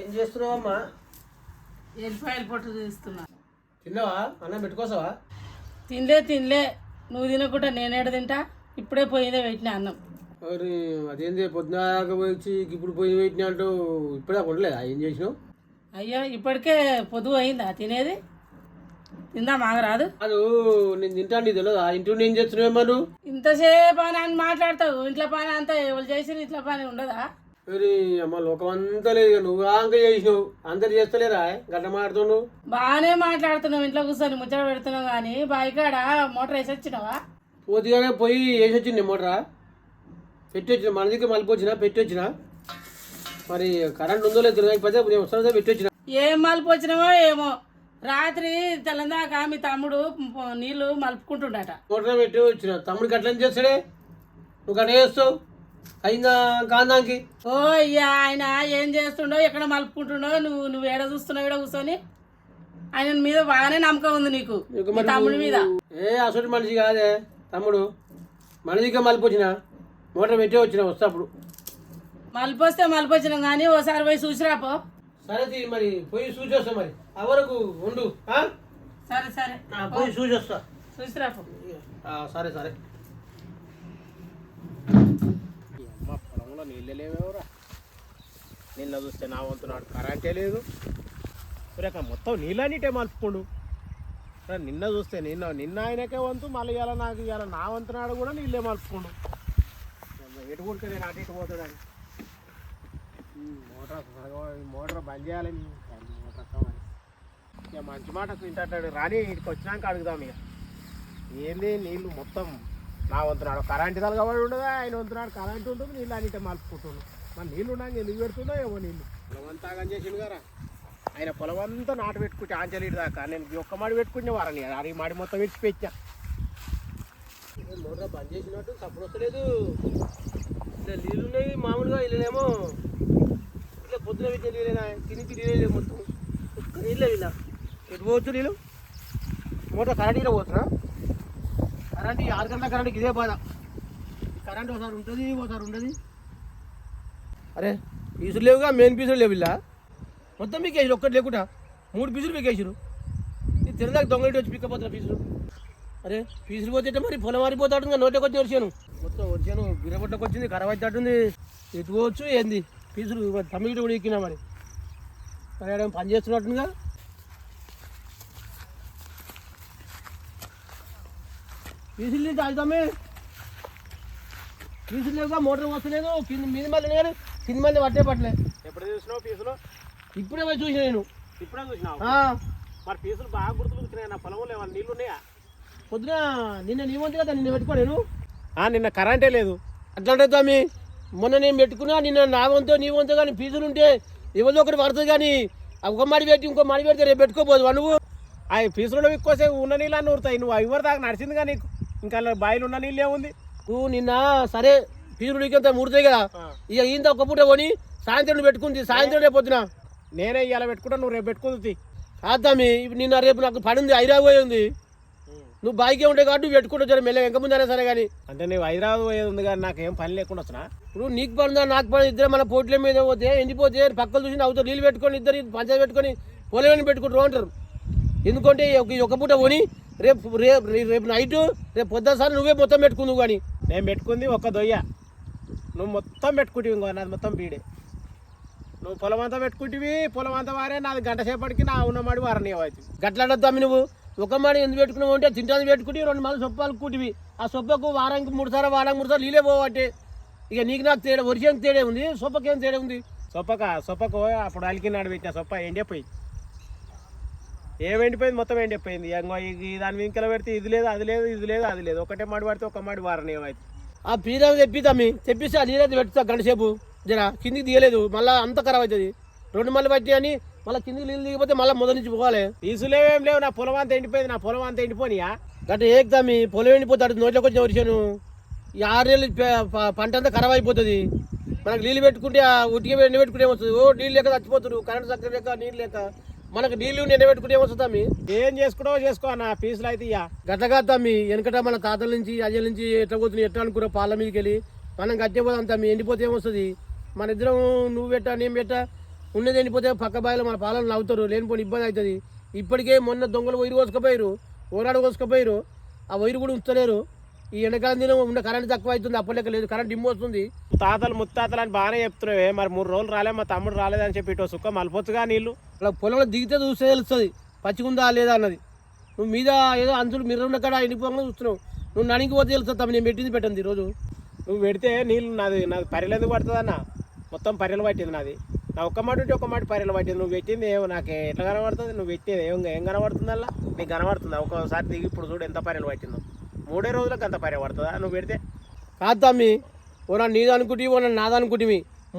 ఏం చేస్తున్నావమ్మా? ఎల్లిపాయల పొట్టు తీస్తున్నా. తిన్నావా? అన్నం పెట్టుకోసావా? తినలే తినలే. నువ్వు తినకుండా నేనేడ తింటా? ఇప్పుడే పోయిందే పెట్టిన అన్నం. మరి అదేంది పొద్దునాక పోయి వచ్చి ఇప్పుడు పోయి పెట్టినా అంటూ ఇప్పుడే కొనలేదా ఏం చేసినావు? అయ్యో ఇప్పటికే పొదువు అయిందా తినేది? తిందా మాగరాదు? అది నేను తింటాను నీకు తెలియదా? ఇంటి ఏం చేస్తున్నావేమో నువ్వు? ఇంతసేపు అని మాట్లాడతావు. ఇంట్లో పని అంతా ఎవరు చేసి ఇంట్లో పని ఉండదా? మరి అమ్మ లోకం అంతా లేదు ఇక. నువ్వు ఆంక చేసినావు. అందరు చేస్తలేరా? గడ్డ మాడుతున్నావు బాగానే మాట్లాడుతున్నావు. ఇంట్లో కూర్చొని ముచ్చట పెడుతున్నావు కానీ బాయికాడ మోటార్ వేసి వచ్చినావా? పోతిగానే పోయి వేసి వచ్చింది మోటరా? పెట్టి వచ్చిన. మన దగ్గర మళ్ళీ వచ్చిన పెట్టి వచ్చిన. మరి కరెంట్ ఉందో లేదో నేను వస్తుందో పెట్టి వచ్చిన. ఏం మలుపు వచ్చినావో ఏమో. రాత్రి తెల్లందాక మీ తమ్ముడు నీళ్ళు మలుపుకుంటుండట. మోటార్ పెట్టి వచ్చిన. తమ్ముడికి అట్లా చేస్తాడే? నువ్వు గట్ట చేస్తావు? అయిందా కాందానికి ఓ అయ్యా ఆయన ఏం చేస్తుండో ఎక్కడ మలుపుకుంటుండో నువ్వు నువ్వు ఏడ చూస్తున్నావు ఏడ కూర్చొని? ఆయన మీద బాగానే నమ్మకం ఉంది నీకు మీ తమ్ముడి మీద. ఏ అసలు మనిషి కాదే తమ్ముడు. మనిషిగా మలిపి వచ్చిన మోటార్ పెట్టి వచ్చిన వస్తా అప్పుడు మలుపు వస్తే మలుపు వచ్చినాం కానీ ఓసారి పోయి చూసిరాపో సరే తీ మరి పోయి చూసి వస్తా మరి. ఆ వరకు ఉండు ఆ? సరే సరే. పోయి చూసి వస్తా చూసిరాపో సరే సరే. అమ్మ నీళ్ళు నీళ్ళే లేవేవరా నిన్న చూస్తే నా వంతున్నాడు కరెంటే లేదు. రేక మొత్తం నీళ్ళనిటే మలుపుకోండు. నిన్న చూస్తే నిన్న నిన్న ఆయనకే వంతు మళ్ళీ ఇవాళ నాకు ఇవాళ నా వంతున్నాడు కూడా నీళ్ళే మలుపుకోండు. ఎటు కొడుకు నేను అటు ఇటు పోతాడని. మోటార్ ఈ మోటార్ బంద్ చేయాలని మోటార్ కావాలి ఇక మంచి మాట తింటాడు రాని ఇక్కడికి వచ్చినాక అడుగుదాం ఇక. ఏంది నీళ్ళు మొత్తం నా వంతున్నాడు కరెంట్ తలగబడి ఉండదు? ఆయన వంతున్నాడు కరెంట్ ఉంటుంది నీళ్ళు అన్నిటే మలుపుకుంటుండు మన నీళ్ళు ఉండగా ఎందుకు పెడుతుందో ఏమో నీళ్ళు. పొలం అంతా ఆగం చేసిండు గారా ఆయన పొలం అంతా నాటు పెట్టుకుంటే ఆంచలీడు దాకా. నేను ఒక్క మాడి పెట్టుకునే వారని అది మాడి మొత్తం విడిచి పెట్టా. మోటార్ బంద్ చేసినట్టు సప్పుడు వస్తలేదు. ఇలా నీళ్ళు ఉన్నాయి మామూలుగా ఇల్లునేమో ఇట్లా పొద్దున పెట్టిన నీళ్ళేనా కిందికి నీళ్ళే మొత్తం. నీళ్ళే ఇలా ఎటు పోవచ్చు నీళ్ళు? మోటార్ కరెంట్ ఇలా పోతున్నా కరెంట్ ఈ ఆరు గంటల కరెంట్కి ఇదే బాధ. కరెంట్ ఒకసారి ఉంటుంది ఒకసారి ఉండదు. అరే పీసులు లేవుగా మెయిన్ పీసులు లేవు ఇలా. మొత్తం మీకు వేసారు ఒక్కటి లేకుండా. మూడు పీసులు మీకు వేసారు ఇది తిరదాకా దొంగలిటి వచ్చి పిక్కపోతారు పీసులు. అరే పీసులు పోతే మరి పొలం మారిపోతాడు నోటకి వచ్చి వచ్చాను మొత్తం వచ్చాను బిరబొట్టకు వచ్చింది ఖరాబ్ అవుతుంది ఎటు పోవచ్చు ఏంది? పీసులు తమిళ కూడా ఎక్కినా మరి. మరి పని చేస్తున్నట్టుగా పీసులు తాగుతామే పీసులు లేవుగా మోటార్ వస్తలేదు. కింద మీద మళ్ళీ లేదు కింద మళ్ళీ పట్టే పట్టలే. ఎప్పుడు చూసినావు పీసులు ఇప్పుడే పోయి చూసిన నేను. ఇప్పుడే చూసినావు? మరి పీసులు బాగా గుర్తులుగుతున్నాయి నా పొలంలో ఏమన్నా నీళ్ళు ఉన్నాయా? పొద్దున నిన్న నీ వంతు కదా నిన్న పెట్టుకో నేను నిన్న కరెంటే లేదు. అట్లాంటి తమ్మి మొన్న నేను పెట్టుకున్నా నిన్న నా వంతో నీ వంతో కానీ ఫీజులు ఉంటే ఎవరిదో ఒకటి పడుతుంది కానీ ఒక మడి పెట్టి ఇంకో మడి పెడితే రేపు పెట్టుకోపోదు నువ్వు. ఆ ఫీజులో ఎక్కువసే ఉన్న నీళ్ళు అన్నీ ఊరుతాయి నువ్వు ఎవరి దాకా నడిచింది కానీ ఇంకా బాయిలు ఉన్న నీళ్ళు ఏముంది నువ్వు నిన్న సరే ఫీజులు నీకంత ముడతాయి కదా ఇక ఈంత ఒక పూట కొని సాయంత్రం పెట్టుకుంది సాయంత్రం రేపు పొద్దున. నేనే ఇవాళ పెట్టుకుంటా నువ్వు రేపు పెట్టుకుంది ఇప్పుడు నిన్న రేపు నాకు పని ఉంది హైదరాబాద్ పోయి ఉంది. నువ్వు బాయికే ఉంటే కాబట్టి నువ్వు పెట్టుకుంటూ జర మెల్ల వెంక ముందైనా సరే కానీ. అంటే నువ్వు హైదరాబాద్ పోయేది ఉంది కానీ నాకు ఏం పని లేకుండా వచ్చినా? ఇప్పుడు నీకు పని ఉందా నాకు పని ఇద్దరు మన పోట్ల మీద పోతే ఎండిపోతే పక్కలు చూసి అవుతారు నీళ్ళు పెట్టుకొని ఇద్దరు పంచాయతీ పెట్టుకొని పొలం పెట్టుకుంటారు అంటారు. ఎందుకంటే ఒక పూట కొని రేపు రేపు రేపు నైట్ రేపు పొద్దున సార్ నువ్వే మొత్తం పెట్టుకుందువు కానీ నేను పెట్టుకుంది ఒక దొయ్య. నువ్వు మొత్తం పెట్టుకుంటివి ఇంకో నాది మొత్తం బీడే. నువ్వు పొలం అంతా పెట్టుకుంటివి పొలం అంతా వారే నాది గంట సేపటికి నా ఉన్నమాడి వారని అవుతుంది గట్లాడద్దామి నువ్వు. ఒక మాడి ఎందుకు పెట్టుకున్నావు అంటే తింటాను పెట్టుకుని రెండు మళ్ళీ సొప్పాలు కూటివి. ఆ సొప్పకు వారానికి మూడు సార్లు వారానికి మూడు సార్లు నీళ్ళే పోవట్టే ఇక నీకు నాకు తేడా వర్షం తేడా ఉంది సొప్పకేం తేడా ఉంది? సొప్పక సొప్పకు అప్పుడు అలికినాడు పెట్టిన సొప్ప ఎండిపోయి ఏం ఎండిపోయింది మొత్తం ఎండిపోయింది. దాని వెంకల పెడితే ఇది లేదు అది లేదు ఇది లేదు అది లేదు. ఒకటే మాడి పడితే ఒక మాడి వారని అవుతుంది ఆ పీరాలు తెప్పిద్దామి తెప్పిస్తే ఆ నీళ్ళైతే పెట్టుతా గంటసేపు జర కిందికి తీయలేదు మళ్ళీ అంత ఖరాబ్ అవుతుంది. రెండు మళ్ళీ పట్టి అని మళ్ళీ కిందికి నీళ్ళు దిగిపోతే మళ్ళీ మొదటి నుంచి పోవాలి. తీసులేవేం లేవు నా పొలం అంతా ఎండిపోయింది నా పొలం అంతా ఎండిపోనియా? గట్ట ఏకుతామి పొలం ఎండిపోతాడు నోట్లోకి వచ్చిన ఆరు నెలలు పంట అంతా ఖరాబ్ అయిపోతుంది. మనకు నీళ్ళు పెట్టుకుంటే ఆ ఉట్టిగా ఎండ పెట్టుకుంటే ఏమొస్తుంది? ఓ నీళ్ళు లేక చచ్చిపోతున్నారు కరెంట్ చక్కర లేక నీళ్ళు లేక. మనకు నీళ్ళు ఎండ పెట్టుకుంటే ఏమొస్తుంది ఏం చేసుకుంటావో చేసుకో నా పీసులు అయితే ఇయ్యా. గట్లగా తమ్మి వెనకట మన తాతల నుంచి అజల నుంచి ఎట్లా పోతుంది ఎట్లా అనుకున్నా పాల మీదకి వెళ్ళి. మనం గట్టే పోదాం తమ్మి ఎండిపోతే ఏమొస్తుంది? మన ఇద్దరం నువ్వు పెట్టా నేను పెట్టా. ఉన్నది ఎండిపోతే పక్క బావిలో మన పాలన నవ్వుతారు లేనిపోని ఇబ్బంది అవుతుంది. ఇప్పటికే మొన్న దొంగలు వైరు కోసుకపోయారు ఓరాడు కోసుకపోయారు ఆ వైరు కూడా ఉంచలేరు. ఈ ఎండాకాలం దినం ఉన్న కరెంట్ తక్కువ అవుతుంది అప్పటికే లేదు. కరెంట్ వస్తుంది. తాతలు ముత్తాతలు అని బాగానే చెప్తున్నావే. మరి మూడు రోజులు రాలే మా తమ్ముడు రాలేదని చెప్పి ఇటు సుక్క మలపొచ్చుగా నీళ్ళు. అలా పొలంలో దిగితే చూస్తే తెలుస్తుంది పచ్చిగుందా లేదా అన్నది. నువ్వు మీద ఏదో అంచులు మిర్ర ఉన్న కాడ ఎండిపోకుండా చూస్తున్నావు. నువ్వు నడికి పోతే తెలుస్తుంది తమ్మి నేను పెట్టింది పెట్టండి ఈరోజు. నువ్వు పెడితే నీళ్ళు నాది నాది పరిలు ఎందుకు పడుతుంది అన్న మొత్తం పరిలు పట్టింది నాది. నా ఒక్క మాట ఉంటే ఒక్క మాట పరిలు పట్టింది. నువ్వు పెట్టింది ఏమో నాకు ఎట్లా కనబడుతుంది? నువ్వు పెట్టేది ఏం ఏం కనబడుతుంది అలా నీకు కనబడుతుంది? ఒక్కోసారి దిగి ఇప్పుడు చూడు ఎంత పరిలు పట్టిందో. మూడే రోజులకు అంత పరి పడుతుందా? నువ్వు పెడితే? కాదు తమ్మి ఓ నా నీది అనుకుంటే ఓ నా నాది అనుకుంటే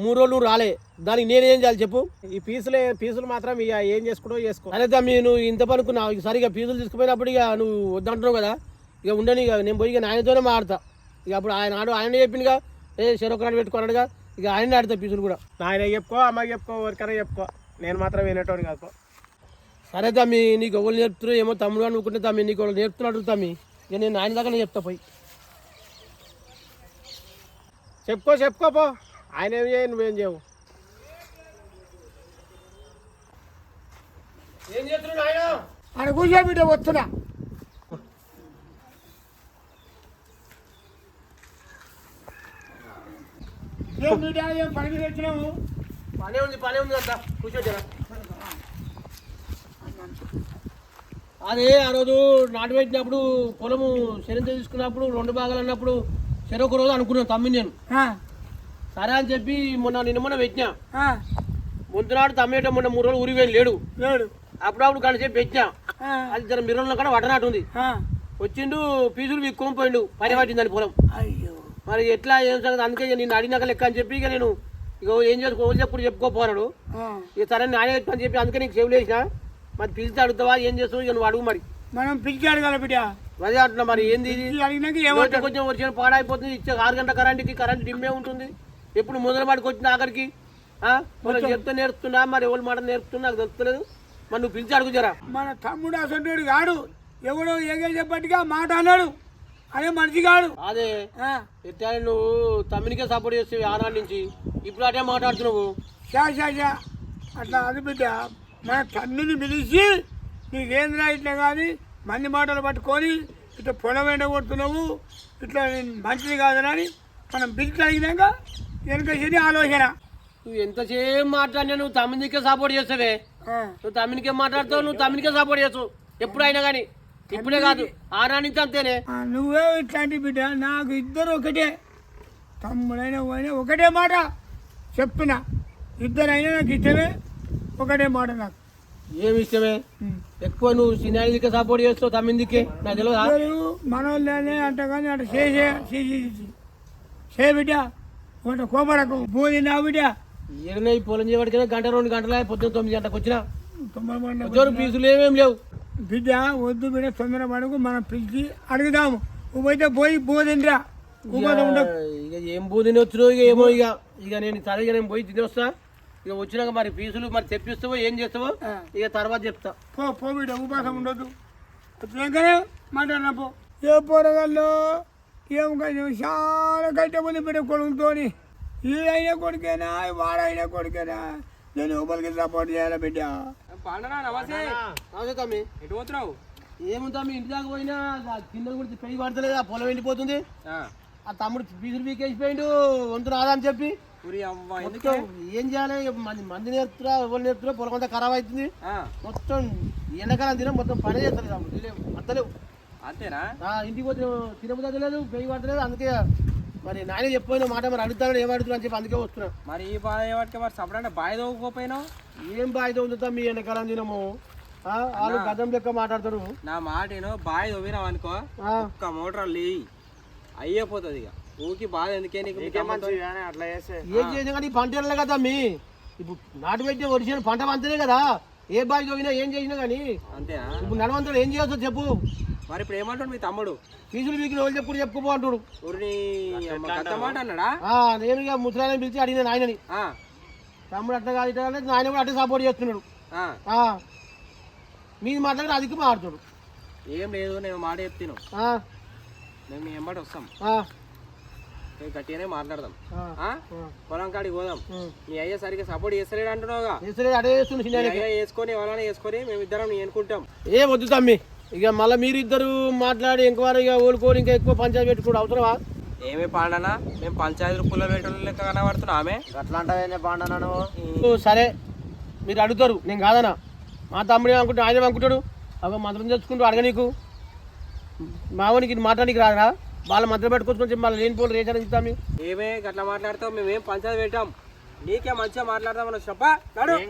మూడు రోజులు రాలే. దానికి నేనేం చేయాలి చెప్పు? ఈ పీసులే పీసులు మాత్రం ఇక ఏం చేసుకుంటో చేసుకో. అదే తమ్మి నువ్వు ఇంత పనుకున్నావు. సరిగా ఫీజులు తీసుకుపోయినప్పుడు ఇక నువ్వు వద్దంటున్నావు కదా. ఇక ఉండని ఇక నేను పోయి ఇక నాయనతోనే మాడతా ఇక అప్పుడు ఆయన ఆడు ఆయన చెప్పిందిగా ఏ చెరొకరాడు పెట్టుకున్నాడుగా ఇక ఆయన ఆడతా ఫీజులు కూడా. నాయన చెప్పుకో అమ్మకి చెప్పుకో ఎవరికైనా చెప్పుకో. నేను మాత్రం వినేటోని కాదు సరే తమ్మి నీకు ఎవరు నేర్పుతున్నావు ఏమో తమ్ముడు అనుకుంటే తమ్మి నీకు ఎవరు నేర్పుతున్నాడు తమ్మి. ఇక నేను ఆయన దాకా చెప్తా పోయి. చెప్పుకో చెప్పుకో పో. ఆయన ఏం చేయ నువ్వేం చేయవు. ఏం చేస్తున్నాడు ఆయన? ఆడ కూర్చోబిడ్డ వస్తున్నా. ఏం బిడ్డ ఏం తెచ్చినావు? పనే ఉంది పనే ఉంది అంత. కూర్చోజరా అదే ఆ రోజు నాటు పెట్టినప్పుడు పొలము శరంత తీసుకున్నప్పుడు రెండు భాగాలు అన్నప్పుడు చెరొక రోజు అనుకున్నాను తమ్మి నేను. సరే అని చెప్పి మొన్న నిన్న మొన్న పెట్టినా. ఆ, ముందునాడు తమ్మేట మొన్న మూడు రోజులు ఊరికి లేడు. లేడు. అప్పుడప్పుడు గంట చెప్పి పెట్టినా. అది జర మిర్రంలో కూడా వడనాటు ఉంది. వచ్చిండు పీసులు విక్కోని పోయిండు పని పట్టిందని పొలం. అయ్యో. మరి ఎట్లా ఏం సంగతి? అందుకే నేను అడిగినాక లెక్క అని చెప్పి ఇక నేను ఇక ఏం చేసుకో చెప్పుడు చెప్పుకోపోనాడు ఆ, ఇక సరే నానే అని చెప్పి అందుకే నీకు సేవ్ చేసిన. మరి పిలిచి అడుగుతావా? ఏం చేస్తావు ఇక నువ్వు అడుగు మరి. మనం పిలిచి అడగాల బిడ్డ. అదే అంటున్నా మరి ఏంది అడిగినాక నోటి ఏమంటావు కొంచెం వచ్చిన పాడైపోతుంది ఇచ్చే ఆరు గంటల కరెంట్కి కరెంట్ డిమ్మే ఉంటుంది. ఎప్పుడు మొదలు పడికి వచ్చిన ఆఖరికి? మనం చెప్తే నేర్పుతున్నా మరి ఎవరి మాట నేర్పుతున్నా నాకు తెలుస్తలేదు. మరి నువ్వు పిలిచి అడుగు జరా. మన తమ్ముడు అసంటుడు కాడు. ఎవడో ఏగే చెప్పట్టుగా మాట అన్నాడు. అదే మనిషి కాడు. అదే. ఆ, ఎట్లా నువ్వు? తమ్మినికే సపోర్ట్ చేస్తావు ఆనాడు నుంచి. ఇప్పుడు అటే మాట్లాడుతున్నావు. షా షా షా అట్లా అది బిడ్డ. మన తమ్మిని పిలిచి నీకేంద్రా ఇట్లా కానీ మంది మాటలు పట్టుకొని ఇట్లా పొలం ఎండ కొడుతున్నావు. ఇట్లా మంచిది కాదని మనం పిలిచి అడిగినాక వెనక శని ఆలోచన. నువ్వు ఎంతసేపు మాట్లాడినా నువ్వు తమ్మినికే సపోర్ట్ చేస్తావే. నువ్వు తమ్మినికే మాట్లాడతావు నువ్వు తమ్మినికే సపోర్ట్ చేస్తావు. ఎప్పుడైనా కానీ ఇప్పుడే కాదు నుంచి అంతేనే. నువ్వే ఇట్లాంటి బిడ్డ నాకు ఇద్దరు ఒకటే. తమ్ముడైనా ఒకటే మాట చెప్పిన. ఇద్దరైనా నాకు ఇష్టమే. ఒకటే మాట నాకు. ఇష్టమే ఉం. ఎక్కువ నువ్వు సినాయికే సపోర్ట్ చేస్తావు తమ్మిందికే? నాకు తెలియదా మనోళ్ళనే అంట కానీ అటు చేసే చేసి చే బిడ్డ ఒకటి కోపడకు. పోది నా బిడ్డ. ఏదైనా ఈ పొలం చేయబడికైనా గంట రెండు గంటల పొద్దున్న తొమ్మిది గంటలకు వచ్చినా? ఉద్యోగం ఫీజులు ఏమేం లేవు? బిడ్డ వద్దు బిడ్డ తొందర పడకు. మనం పిలిచి అడుగుదాము. నువ్వైతే పోయి పోదిండ్రా ఇక ఏం బూదిని వచ్చినావు ఇక ఏమో ఇక. ఇక నేను సరే ఇక నేను పోయి తిని వస్తా ఇక వచ్చినాక మరి ఫీజులు మరి తెప్పిస్తావో ఏం చేస్తావో. ఇక తర్వాత చెప్తా. పో పో బిడ్డ ఉపాసం ఉండదు వచ్చినాకనే మాట్లాడినా పో. ఏ పోరగాళ్ళు ఏం కొంచెం చాలా గట్టి ఉంది బిడ్డ కొడుకుతోని. ఈడైనా కొడుకేనా వాడైనా కొడుకేనా? నేను ఊపలికి సపోర్ట్ చేయాలి బిడ్డ? అదే తమ్మి. ఎటు పోతున్నావు? ఏముందా మీ ఇంటి దాకా పోయినా కింద కూడా పెయి పడతలేదు ఆ పొలం ఎండిపోతుంది. ఆ తమ్ముడు ఫీజులు పీకేసిపోయిండు వంతు రాదా అని చెప్పి. మొత్తం ఏం చేయాలి? మంది మంది నేర్పుతురా ఎవరు నేర్పుతురా? పొలం అంతా ఖరాబ్ అవుతుంది. మొత్తం ఎండాకాలం తిన మొత్తం పని చేస్తారు అంతేనా? ఇంటికి పోతే తినబుద్ధి లేదు పెయి పడతలేదు అందుకే మరి నాయన చెప్పిన మాట మరి అడుగుతాడు ఏం అడుగుతున్నా అని చెప్పి అందుకే వస్తున్నా. మరి ఈ బాధ పట్టుకే మరి సపరేట్ బాయ్ తవ్వుకోపోయినావు ఏం బాధ్యత ఉందో మీ ఎండాకాలం తినము వాళ్ళు గతం లెక్క మాట్లాడతారు. నా మాట ఏనో బాయ్ తవ్వినావు అనుకో ఒక్క మోటార్ లే అయ్యిపోతుంది ఇక. ఊకి బాధ ఎందుకే నీకు? అట్లా చేస్తే. ఏం చేసినా కానీ ఈ పంట వెళ్ళలే కదా మీ. ఇప్పుడు నాటు పెట్టే ఒరిజినల్ పంట పంతనే కదా. ఏ బావి తోగినా ఏం చేసినా కానీ. అంతేనా? ఇప్పుడు నడవంతుడు ఏం చేయొచ్చో చెప్పు. మరి ఇప్పుడు ఏమంటాడు మీ తమ్ముడు? ఫీజులు మీకు రోజు చెప్పుడు చెప్పుకో అంటాడు. మాట అన్నాడా ఆ, నేను ఇక ముసలాయన పిలిచి అడిగిన ఆయనని ఆ, తమ్ముడు అట్లా కాదు ఇట్లా ఆయన కూడా అట్లా సపోర్ట్ చేస్తున్నాడు. ఆ. ఆ, మీది మాట్లాడి అదికి మాట్లాడు ఏం లేదు నేను మాట చెప్తాను ఆ, మేము మీ ఎంబడి వస్తాం. గట్టిగానే మాట్లాడదాం. పొలం కాడికి పోదాం. మీ అయ్య సరిగ్గా సపోర్ట్ చేస్తలేడు అంటున్నావుగా. వేసుకొని ఎవరైనా వేసుకొని మేమిద్దరం ఎన్నుకుంటాం ఏ వద్దు తమ్మి ఇక మళ్ళీ మీరు ఇద్దరు మాట్లాడి ఎంక్వైరీ ఇక ఊరుకోని ఇంకా ఎక్కువ పంచాయతీ పెట్టుకోవడం అవసరమా? ఏమి పాండనా మేము పంచాయతీ పుల్ల పెట్టడం లెక్క కనబడుతున్నా ఆమె? అట్లా అంటే బాగున్నాను ఓ, సరే. మీరు అడుగుతారు నేను కాదనా మా తమ్ముడు ఏమనుకుంటా ఆయన ఏమనుకుంటాడు ఒక మంత్రం తెచ్చుకుంటూ అడగ నీకు. మావనికి ఇది మాట్లాడికి రాదురా. వాళ్ళ మంత్రం పెట్టుకొచ్చుకొని మళ్ళీ లేని పోలు రేషన్ ఇస్తాం మీకు ఏమే గట్లా మాట్లాడతావు? మేమేం పంచాయతీ పెట్టాం. నీకే మంచిగా మాట్లాడదాం చెప్పా. ఏం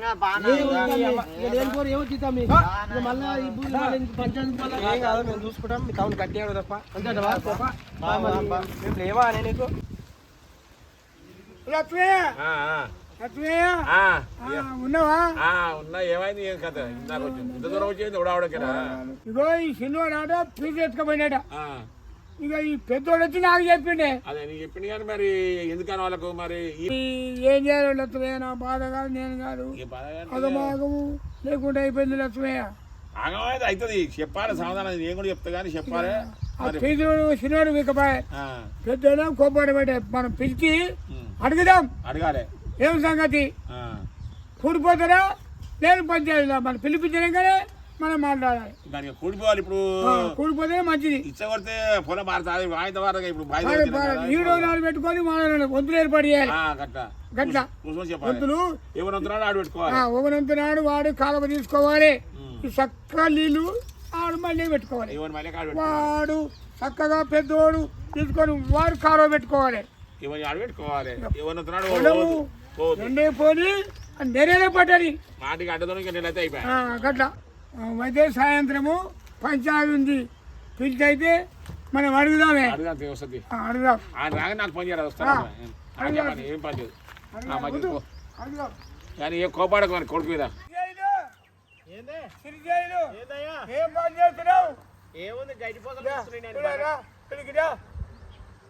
మేము? చూసుకుంటాం. మీ తప్ప లేవా అనే నీకు? ఉన్నావా? ఉన్నా. ఏమైంది? ఏం కథ? ఇంత దూరం వచ్చింది ఉడావడకేనా ఇగో ఈ సినిమాడు ఆట ఫీజు ఎత్తుకుపోయినాడ. ఇక ఈ పెద్దోడు వచ్చి నాకు చెప్పిండే. అదే నీకు చెప్పింది కానీ మరి ఎందుకని వాళ్ళకు మరి ఏం చేయాలి లక్ష్మయ్య? నా బాధ కాదు నేను కాదు. కానీ అగమాగము లేకుండా అయిపోయింది లక్ష్మయ్య. ఆగమైతే అవుతుంది. చెప్పాలి సమాధానం నేను కూడా చెప్తా కానీ చెప్పాలి. సినిమాడు వికపాయ ఆ, పెద్దోడు కోపాడు పెట్టే మనం పిలిచి అడుగుదాం. అడగాలి. ఏం సంగతి? కూడిపోతారా? నేను పంచాయతీలో మనం పిలిపించగానే మనం మాట్లాడాలి. దానికి కూడిపోవాలి ఇప్పుడు. కూడిపోతే మంచిది. ఇచ్చగొడితే పొలం మారుతుంది వాయిదా వారగా ఇప్పుడు బాయి పాడ- పాడ- ఈ రోజు నాడు పెట్టుకొని మాట్లాడాలి వంతులు ఏర్పాటు చేయాలి. గట్ల. కూర్చొని చెప్పాలి. వంతులు ఎవరు వస్తున్నాడో ఆడు పెట్టుకోవాలి. ఒకనంత నాడు వాడు కాలువ తీసుకోవాలి. ఉమ్. ఈ చక్క నీళ్ళు ఆడు మళ్ళీ పెట్టుకోవాలి. వాడు చక్కగా పెద్దోడు తీసుకొని వాడు కాలువ పెట్టుకోవాలి. ఎవరు ఆడు పెట్టుకోవాలి? పోదు రెండే పోని నెరలే పడ్డది మాటికి అడ్డదోనికి నెలైతే అయిపోయా. ఆ, గట్ల. అయితే సాయంత్రము పంచాయతీ ఉంది. పిలిచైతే మనం అడుగుదామే. అడుగుదాం నాకు పని వస్తాను. పని ఏం పని కానీ కోపాడకు మరి కొడుకు మీద? ఏం పని చేస్తున్నావు? ఏముంది గడ్డి పోతలు వేస్తున్నాయి నేను ఇలా రా, ఇక్కడికి రా.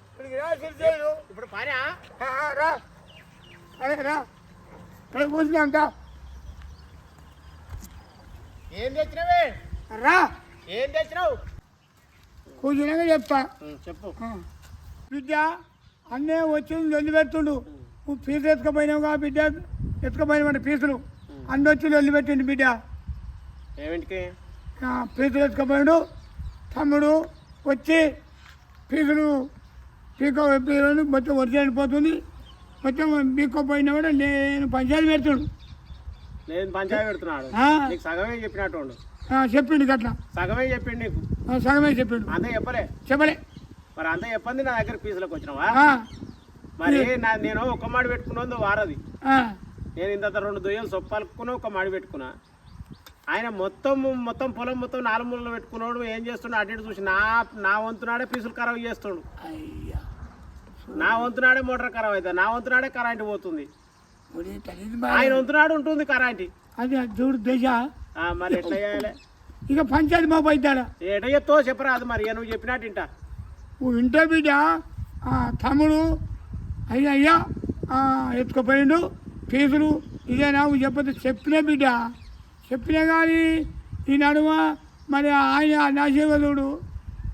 ఇక్కడికి రా, సిరిజాయిలు. ఇప్పుడు పని ఆ, ఆ, రా అరే రా ఇక్కడ కూర్చున్నాం దా. ఏం తెచ్చినవే రా ఏం తెచ్చినావు కూర్చున్నాక చెప్తా చెప్పు. బిడ్డ అన్నే వచ్చి లొల్లి పెడుతుండు నువ్వు ఫీజు ఎత్తుకపోయినావుగా బిడ్డ ఎత్తుకపోయినామంటే ఫీజులు అన్ని వచ్చి లొల్లి పెట్టిండు బిడ్డ ఏమిటికి ఫీజులు ఎత్తుకపోయాడు తమ్ముడు వచ్చి ఫీజులు పీకో మొత్తం వరిసి అయిపోతుంది మొత్తం పీక్కోపోయినా కూడా నేను పంచాయతీ పెడుతుండు నేను పంచాయతీ పెడుతున్నాడు. నీకు సగమే చెప్పినట్టు చెప్పిండు గట్ల. సగమే చెప్పిండు నీకు. సగమే చెప్పిండు. అంతే చెప్పలే. చెప్పలే. మరి అంతా చెప్పింది నా దగ్గర పీసులకు వచ్చినావా? మరి నా నేను ఒక మాడి పెట్టుకున్నది వారది. నేను ఇంత రెండు దొయ్యలు సొప్పలుకున్నా ఒక మాడి పెట్టుకున్నా. ఆయన మొత్తం మొత్తం పొలం మొత్తం నాలుగు మూలలో పెట్టుకున్నాడు ఏం చేస్తున్నాడు అటు ఇటు చూసి నా నా వంతునాడే పీసులు ఖరాబ్ చేస్తాడు. అయ్యా. నా వంతునాడే మోటార్ ఖరాబ్ అవుతుంది నా వంతునాడే కరెంట్ పోతుంది. ఆయన వంతునాడు ఉంటుంది కరెంట్ అది చూడు దశ. మరి ఎట్లా చేయాలి? ఇక పంచాయతీ మా పోయిద్దాడా ఎట చెప్తావో చెప్పరాదు మరి నువ్వు చెప్పినట్టు ఇంటా నువ్వు ఇంటో బిడ్డ తమ్ముడు అయ్యా అయ్యా ఎత్తుకుపోయిండు ఫీజులు ఇదేనా నువ్వు చెప్పదు చెప్పినా బిడ్డ. చెప్పినా కానీ ఈ నడుమ మరి ఆయన నా శివదుడు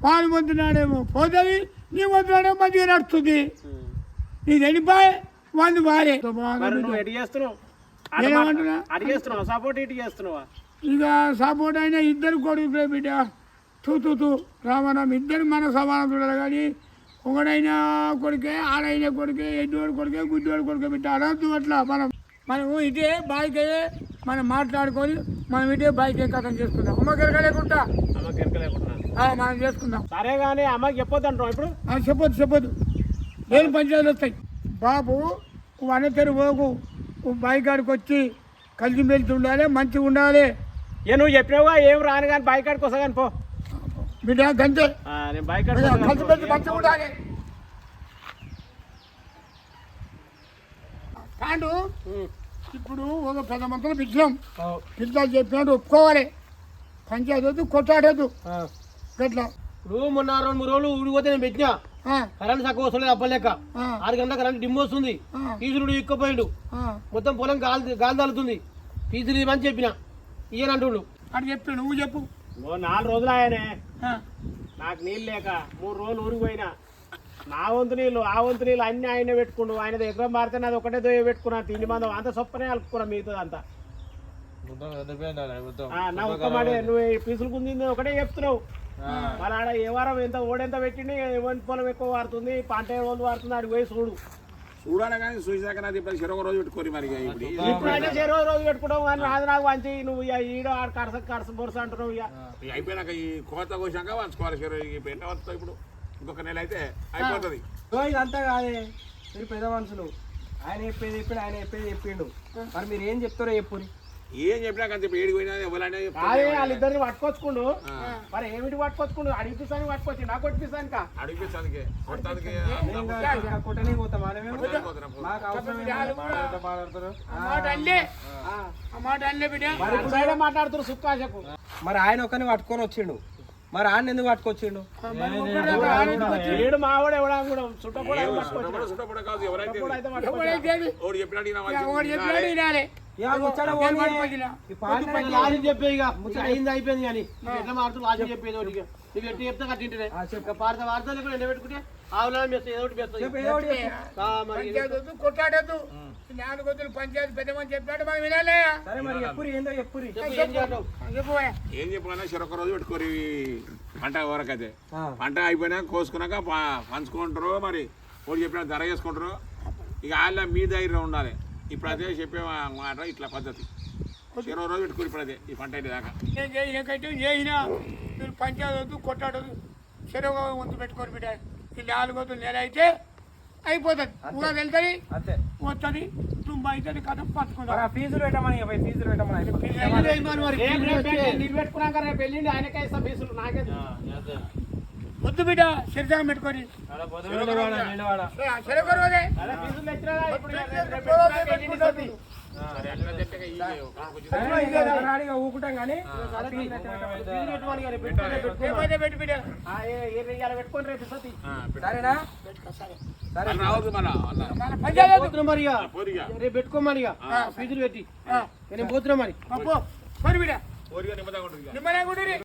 వాడు పొద్దున్నాడేమో పోతుంది నీ పొద్దునాడేమో మంచిగా నడుస్తుంది. నీ వెళ్ళిపోయి అటు అటు చేస్తున్నావు? సపోర్ట్ ఇటు చేస్తున్నావా? ఇక సపోర్ట్ అయినా ఇద్దరు కొడుకులే బిడ్డ. తూ తూ తూ. రామరామ్ ఇద్దరు మన సమానం చూడాలి కానీ ఒకడైనా కొడుకే ఆడైనా కొడుకే ఎడ్డోడు కొడుకే గుడ్డోడు కొడుకే బిడ్డ. అనొద్దు అట్లా మనం. మనము ఇదే బాయికే మనం మాట్లాడుకొని మనం ఇదే బాయికే కథం చేసుకుందాం. అమ్మ గిరగలేకుండా అమ్మకి ఎరక లేకుండా. మనం చేసుకుందాం. సరే కానీ అమ్మకి చెప్పొద్దు అంటావు ఇప్పుడు? ఆ, చెప్పొద్దు చెప్పొద్దు. లేని పంచాయతీలు వస్తాయి? బాబు నువ్వు తెరు పోకు. నువ్వు బాయి కాడికి వచ్చి కలిసి మెలిసి ఉండాలి మంచిగా ఉండాలి. ఏ నువ్వు చెప్పినావుగా ఏం రాను కానీ బైక్ కాడికి వస్తా కానీ పో. బిడ్డ నేను పో. మంచిగా ఉండాలి. కాండు ఉం. ఇప్పుడు ఒక పెద్ద మంత్రం పిలిచాం పిల్లలు చెప్పినట్టు ఒప్పుకోవాలి. పంచాయతీ వద్దు కొట్టాడద్దు గట్లా. ఇప్పుడు మొన్న రెండు మూడు రోజులు ఊడిపోతే నేను పెట్టినా. కరెంట్ తక్కువ వస్తలేదు అప్పలేక ఆ, ఆరు గంటల కరెంట్ డిమ్ వస్తుంది. ఫీజులు ఎక్కువపోయిండు ఆ. మొత్తం పొలం గాలి గాలి తల్లుతుంది ఫీజులు ఇవ్వని చెప్పిన. ఈయన అంటుండు. అటు చెప్పు నువ్వు చెప్పు. ఓ నాలుగు రోజులు ఆయనే. నాకు నీళ్ళు లేక మూడు రోజులు ఊరికి పోయినా. నా వంతు నీళ్ళు ఆ వంతు నీళ్ళు అన్ని ఆయనే పెట్టుకుండు. ఆయన ఎకరం మారితే నాది ఒకటే దొయ్య పెట్టుకున్నా. తిండి మందం అంత సొప్పనే కలుపుకున్నా మిగతా అంతా నా ఒక్క మాట నువ్వు పీసులు గుంజింది ఒకటే చెప్తున్నావు. వాళ్ళ ఆడ ఏ వారం ఎంత ఓడెంత పెట్టింది ఎవరి పొలం ఎక్కువ వాడుతుంది పంట ఏ రోజు వాడుతుంది ఆడికి పోయి చూడు. చూడాలి కానీ చూసాక నాది ఇప్పుడు చెరొక రోజు పెట్టుకోరు మరి ఇప్పుడు. అంటే చెరో రోజు పెట్టుకుంటావు కానీ అది నాకు మంచి నువ్వు ఇక ఈడ ఆడ కరస కరస బొరస అంటున్నావు ఇక. అయిపోయినాక ఈ కోత కోసాక వంచుకోవాలి చెరువు ఈ పెట్ట వస్తుంది ఇప్పుడు. ఇంకొక నెల అయితే అయిపోతుంది. ఇదంతా కాదే. మీరు పెద్ద మనుషులు. ఆయన చెప్పేది చెప్పిండు ఆయన చెప్పేది చెప్పిండు. మరి మీరు ఏం చెప్తారో చెప్పురి ఏం చెప్పినా కానీ చెప్పి ఏడికి పోయినా ఎవరైనా అదే వాళ్ళిద్దరిని పట్టుకొచ్చుకుండు. మరి ఏమిటి పట్టుకొచ్చుకుండు? అడిగిపిస్తానికి పట్టుకొచ్చి నాకు కొట్టనే పోతాం అవసరం మరి ఇప్పుడు సైడే మాట్లాడుతున్నారు సుక్కాశకు మరి ఆయన ఒకరిని పట్టుకొని వచ్చిండు. మరి ఆయన ఎందుకు పట్టుకొచ్చిండు? ఏడు మావాడు ఎవడా కూడా కాదు ఎవరైతే ఒకటి అయింది అయిపోయింది కానీ. ఎట్లా చెప్పేది ఒకటి ఇక. నువ్వు ఎట్టి చెప్తే కట్టింటే ఇక పాడతా వార్తలు కూడా ఎండబెట్టుకుంటే ఆవులను ఏదో ఒకటి ఒకటి పంచాయతీ వద్దు, కొట్లాడొద్దు. నాలుగు వద్దులు పంచాయతీ పెద్ద మంది చెప్పినట్టు మనం వినాలి. సరే మరి ఎప్పురి ఏందో ఎప్పురి చెప్పు ఏం చేద్దాం చెప్పు పోయా. ఏం చెప్పినా చెరొక రోజు పెట్టుకోరు పంట వరకైతే. పంట అయిపోయినాక కోసుకున్నాక ప- పంచుకుంటారు మరి ఓడి చెప్పిన ధర చేసుకుంటారు ఇక వాళ్ళ మీ ధైర్యం ఉండాలి. ఇప్పుడు అదే చెప్పే మా- మాట ఇట్లా పద్ధతి. చెరో రోజు పెట్టుకోరు ఇప్పుడు అదే ఈ పంట దాకా నేను చేసిన మీరు పంచాయతీ వద్దు కొట్టాడొద్దు చెరువు వంతు పెట్టుకోరు బిడ్డ. ఈ నాలుగు వద్దు నెల అయితే అయిపోతుంది కూడా వెళ్తుంది అంతే. వస్తుంది తుంబ అవుతుంది కథ పట్టుకుంటాం ఆ ఫీజులు పెట్టమని ఫీజులు పెట్టమని నీళ్ళు పెట్టుకున్నాక రేపు వెళ్ళిండి ఆయనకే ఫీజులు నాకే వద్దు బిడ్డ సిరిసగం పెట్టుకొని. ఊకుంటాం కానీ పెట్టుకొని రేపు. సరేనా? రేపు పెట్టుకోమని ఫీజులు పెట్టి. నేను పోతున్నాం మరి. మరి బిడ్డ. పోరిగా